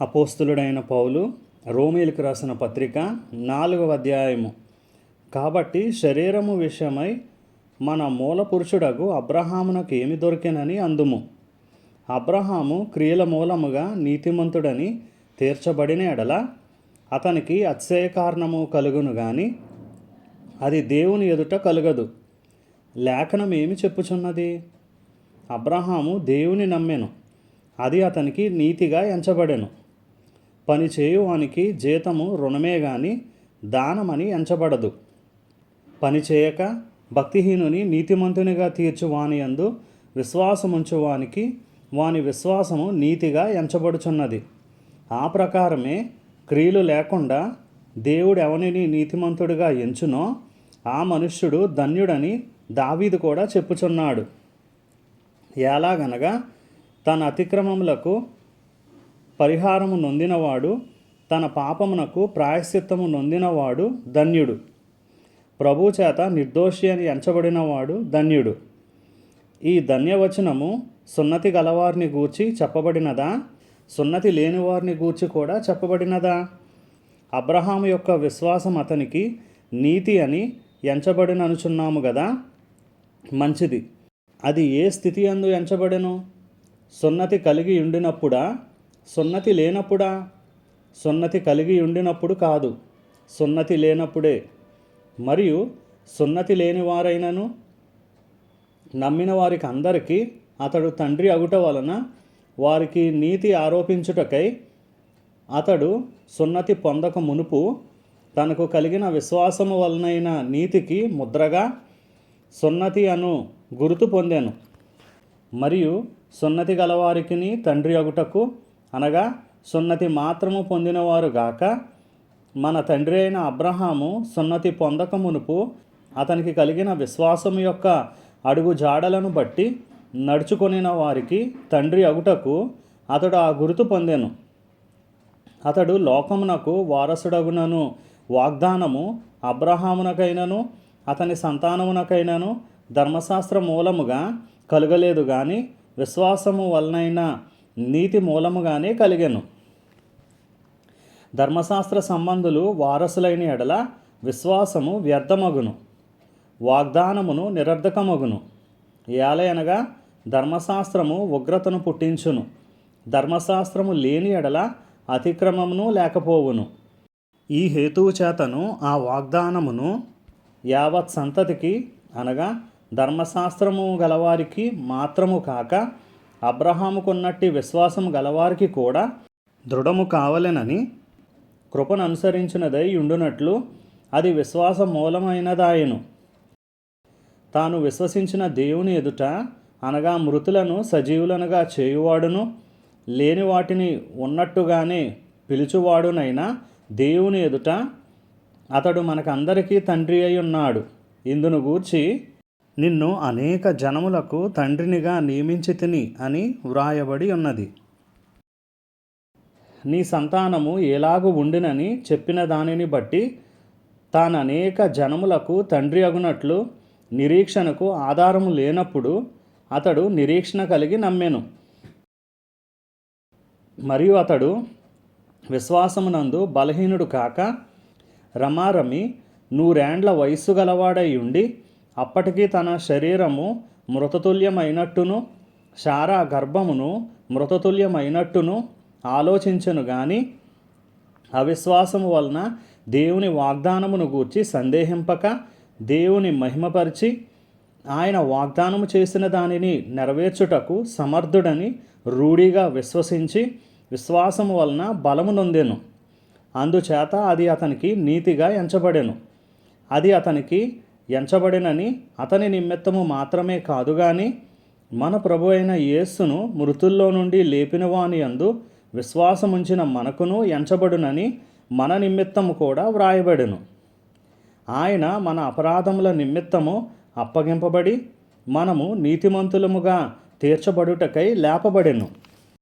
అపోస్తులుడైన పౌలు రోమేలకు రాసిన పత్రిక నాలుగవ అధ్యాయము. కాబట్టి శరీరము విషయమై మన మూల పురుషుడకు అబ్రహామునకు ఏమి దొరికినని అందుము. అబ్రహాము క్రియల మూలముగా నీతిమంతుడని తీర్చబడిన ఎడల అతనికి అతిశయ కారణము కలుగును గాని అది దేవుని ఎదుట కలుగదు. లేఖనం ఏమి చెప్పుచున్నది? అబ్రహాము దేవుని నమ్మెను. అది అతనికి నీతిగా ఎంచబడెను. పని చేయువానికి జీతము రుణమే గాని దానమని ఎంచబడదు. పని చేయక భక్తిహీనుని నీతిమంతునిగా తీర్చువాని యందు విశ్వాసముంచు వాని విశ్వాసము నీతిగా ఎంచబడుచున్నది. ఆ ప్రకారమే క్రియలు లేకుండా దేవుడు ఎవనిని నీతిమంతుడిగా ఎంచునో ఆ మనుష్యుడు ధన్యుడని దావీదు కూడా చెప్పుచున్నాడు. ఎలాగనగా తన అతిక్రమములకు పరిహారము నొందినవాడు తన పాపమునకు ప్రాయశ్చిత్తము నొందినవాడు ధన్యుడు. ప్రభు చేత నిర్దోషి అని ఎంచబడినవాడు ధన్యుడు. ఈ ధన్యవచనము సున్నతి గలవారిని గూర్చి చెప్పబడినదా? సున్నతి లేని వారిని గూర్చి కూడా చెప్పబడినదా? అబ్రహాము యొక్క విశ్వాసం అతనికి నీతి అని ఎంచబడిననుచున్నాము కదా మంచిది. అది ఏ స్థితి అందు ఎంచబడెను? సున్నతి కలిగి ఉండినప్పుడా? సున్నతి లేనప్పుడా? సున్నతి కలిగి ఉండినప్పుడు కాదు సున్నతి లేనప్పుడే. మరియు సున్నతి లేని వారైనను నమ్మిన వారికి అందరికీ అతడు తండ్రి అగుట వలన వారికి నీతి ఆరోపించుటకై అతడు సున్నతి పొందక మునుపు తనకు కలిగిన విశ్వాసము వలనైన నీతికి ముద్రగా సున్నతి అను గుర్తు పొందాను. మరియు సున్నతి గలవారికిని తండ్రి అగుటకు అనగా సున్నతి మాత్రము పొందినవారు గాక మన తండ్రి అయిన అబ్రహాము సున్నతి పొందక మునుపు అతనికి కలిగిన విశ్వాసం యొక్క అడుగు జాడలను బట్టి నడుచుకొనిన వారికి తండ్రి అగుటకు అతడు ఆ గుర్తు పొందెను. అతడు లోకమునకు వారసుడగునను. వాగ్దానము అబ్రహామునకైనను అతని సంతానమునకైనను ధర్మశాస్త్ర మూలముగా కలగలేదు కానీ విశ్వాసము వలనైనా నీతి మూలముగానే కలిగెను. ధర్మశాస్త్ర సంబంధులు వారసులైన ఎడల విశ్వాసము వ్యర్థమగును. వాగ్దానమును నిరర్ధకమగును. ఏలయనగా ధర్మశాస్త్రము ఉగ్రతను పుట్టించును. ధర్మశాస్త్రము లేని ఎడల అతిక్రమమును లేకపోవును. ఈ హేతువు చేతను ఆ వాగ్దానమును యావత్ సంతతికి అనగా ధర్మశాస్త్రము గలవారికి మాత్రము కాక అబ్రహాముకున్నట్టి విశ్వాసం గలవారికి కూడా దృఢము కావలెనని కృపను అనుసరించినదై ఉండునట్లు అది విశ్వాస మూలమైనదాయను. తాను విశ్వసించిన దేవుని ఎదుట అనగా మృతులను సజీవులనుగా చేయువాడును లేని వాటిని ఉన్నట్టుగానే పిలుచువాడునైనా దేవుని ఎదుట అతడు మనకందరికీ తండ్రి అయి ఉన్నాడు. ఇందును గూర్చి నిన్ను అనేక జనములకు తండ్రినిగా నియమించి తిని అని వ్రాయబడి ఉన్నది. నీ సంతానము ఎలాగు ఉండినని చెప్పిన దానిని బట్టి తాను అనేక జనములకు తండ్రి అగునట్లు నిరీక్షణకు ఆధారము లేనప్పుడు అతడు నిరీక్షణ కలిగి నమ్మెను. మరియు అతడు విశ్వాసమునందు బలహీనుడు కాక రమారమి నూరేండ్ల వయస్సు గలవాడై ఉండి అప్పటికీ తన శరీరము మృతతుల్యమైనట్టును శారా గర్భమును మృతతుల్యమైనట్టును ఆలోచించను గాని అవిశ్వాసము వలన దేవుని వాగ్దానమును గూర్చి సందేహింపక దేవుని మహిమపరిచి ఆయన వాగ్దానము చేసిన దానిని నెరవేర్చుటకు సమర్థుడని రూఢిగా విశ్వసించి విశ్వాసము వలన బలము నొందెను. అందుచేత అది అతనికి నీతిగా ఎంచబడెను. అది అతనికి ఎంచబడినని అతని నిమిత్తము మాత్రమే కాదు గాని మన ప్రభు అయిన యేస్సును మృతుల్లో నుండి లేపినవాని అందు విశ్వాసముంచిన మనకును ఎంచబడునని మన నిమిత్తము కూడా వ్రాయబడును. ఆయన మన అపరాధముల నిమిత్తము అప్పగింపబడి మనము నీతిమంతులముగా తీర్చబడుటకై లేపబడెను.